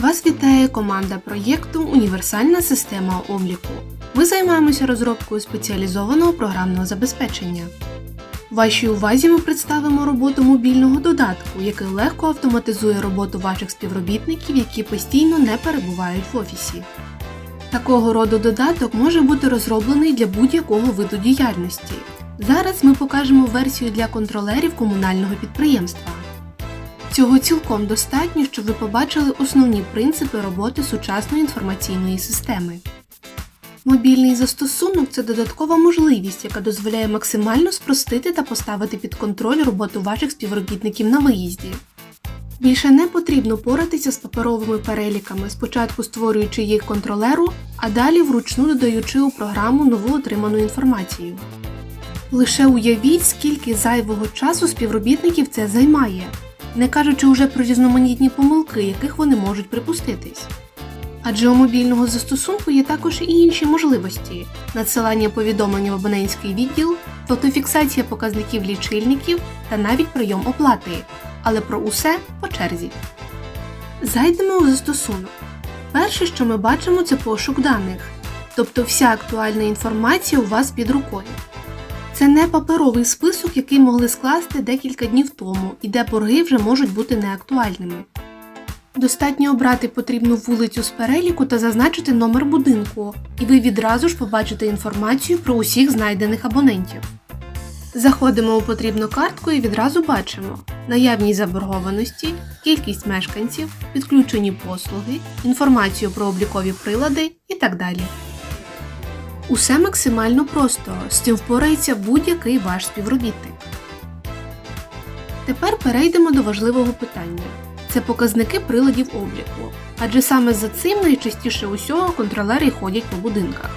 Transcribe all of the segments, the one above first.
Вас вітає команда проєкту Універсальна система обліку. Ми займаємося розробкою спеціалізованого програмного забезпечення. Вашій увазі ми представимо роботу мобільного додатку, який легко автоматизує роботу ваших співробітників, які постійно не перебувають в офісі. Такого роду додаток може бути розроблений для будь-якого виду діяльності. Зараз ми покажемо версію для контролерів комунального підприємства. Цього цілком достатньо, щоб ви побачили основні принципи роботи сучасної інформаційної системи. Мобільний застосунок це додаткова можливість, яка дозволяє максимально спростити та поставити під контроль роботу ваших співробітників на виїзді. Більше не потрібно поратися з паперовими переліками, спочатку створюючи їх контролеру, а далі вручну додаючи у програму нову отриману інформацію. Лише уявіть, скільки зайвого часу співробітників це займає, не кажучи уже про різноманітні помилки, яких вони можуть припуститись. Адже у мобільного застосунку є також і інші можливості: надсилання повідомлень в абонентський відділ, фотофіксація показників лічильників та навіть прийом оплати. Але про усе по черзі. Зайдемо у застосунок. Перше, що ми бачимо, це пошук даних, тобто вся актуальна інформація у вас під рукою. Це не паперовий список, який могли скласти декілька днів тому, і де борги вже можуть бути неактуальними. Достатньо обрати потрібну вулицю з переліку та зазначити номер будинку, і ви відразу ж побачите інформацію про усіх знайдених абонентів. Заходимо у потрібну картку і відразу бачимо наявність заборгованості, кількість мешканців, підключені послуги, інформацію про облікові прилади і так далі. Усе максимально просто, з цим впорається будь-який ваш співробітник. Тепер перейдемо до важливого питання це показники приладів обліку, адже саме за цим найчастіше усього контролери ходять по будинках.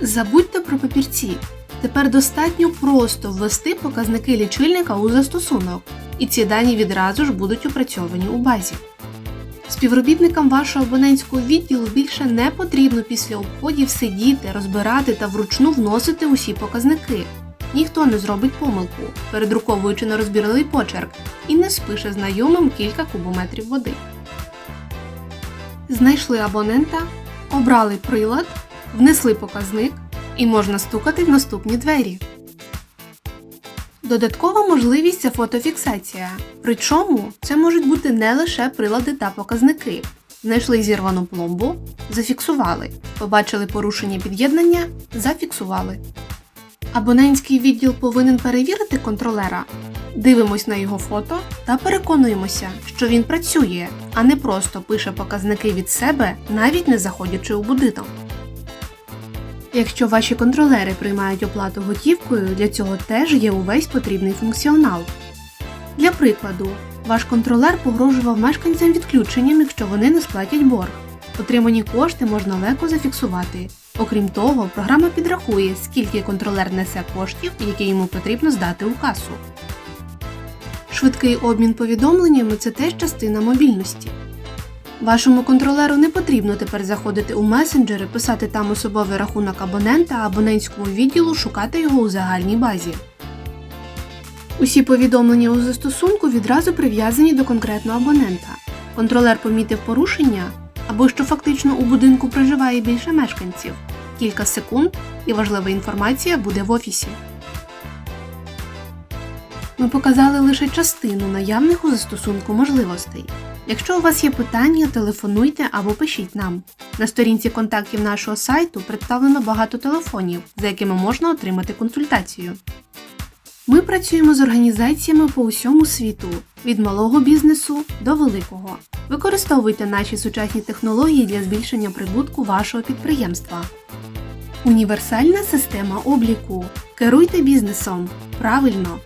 Забудьте про папірці. Тепер достатньо просто ввести показники лічильника у застосунок, і ці дані відразу ж будуть опрацьовані у базі. Співробітникам вашого абонентського відділу більше не потрібно після обходів сидіти, розбирати та вручну вносити усі показники. Ніхто не зробить помилку, передруковуючи на розбірливий почерк, і не спише знайомим кілька кубометрів води. Знайшли абонента, обрали прилад, внесли показник і можна стукати в наступні двері. Додаткова можливість це фотофіксація. Причому це можуть бути не лише прилади та показники. Знайшли зірвану пломбу, зафіксували. Побачили порушення під'єднання, зафіксували. Абонентський відділ повинен перевірити контролера. Дивимось на його фото та переконуємося, що він працює, а не просто пише показники від себе, навіть не заходячи у будинок. Якщо ваші контролери приймають оплату готівкою, для цього теж є увесь потрібний функціонал. Для прикладу, ваш контролер погрожував мешканцям відключенням, якщо вони не сплатять борг. Отримані кошти можна легко зафіксувати. Окрім того, програма підрахує, скільки контролер несе коштів, які йому потрібно здати у касу. Швидкий обмін повідомленнями це теж частина мобільності. Вашому контролеру не потрібно тепер заходити у месенджери, писати там особовий рахунок абонента, абонентському відділу шукати його у загальній базі. Усі повідомлення у застосунку відразу прив'язані до конкретного абонента. Контролер помітив порушення або що фактично у будинку проживає більше мешканців. Кілька секунд і важлива інформація буде в офісі. Ми показали лише частину наявних у застосунку можливостей. Якщо у вас є питання, телефонуйте або пишіть нам. На сторінці контактів нашого сайту представлено багато телефонів, за якими можна отримати консультацію. Ми працюємо з організаціями по усьому світу, від малого бізнесу до великого. Використовуйте наші сучасні технології для збільшення прибутку вашого підприємства. Універсальна система обліку. Керуйте бізнесом правильно.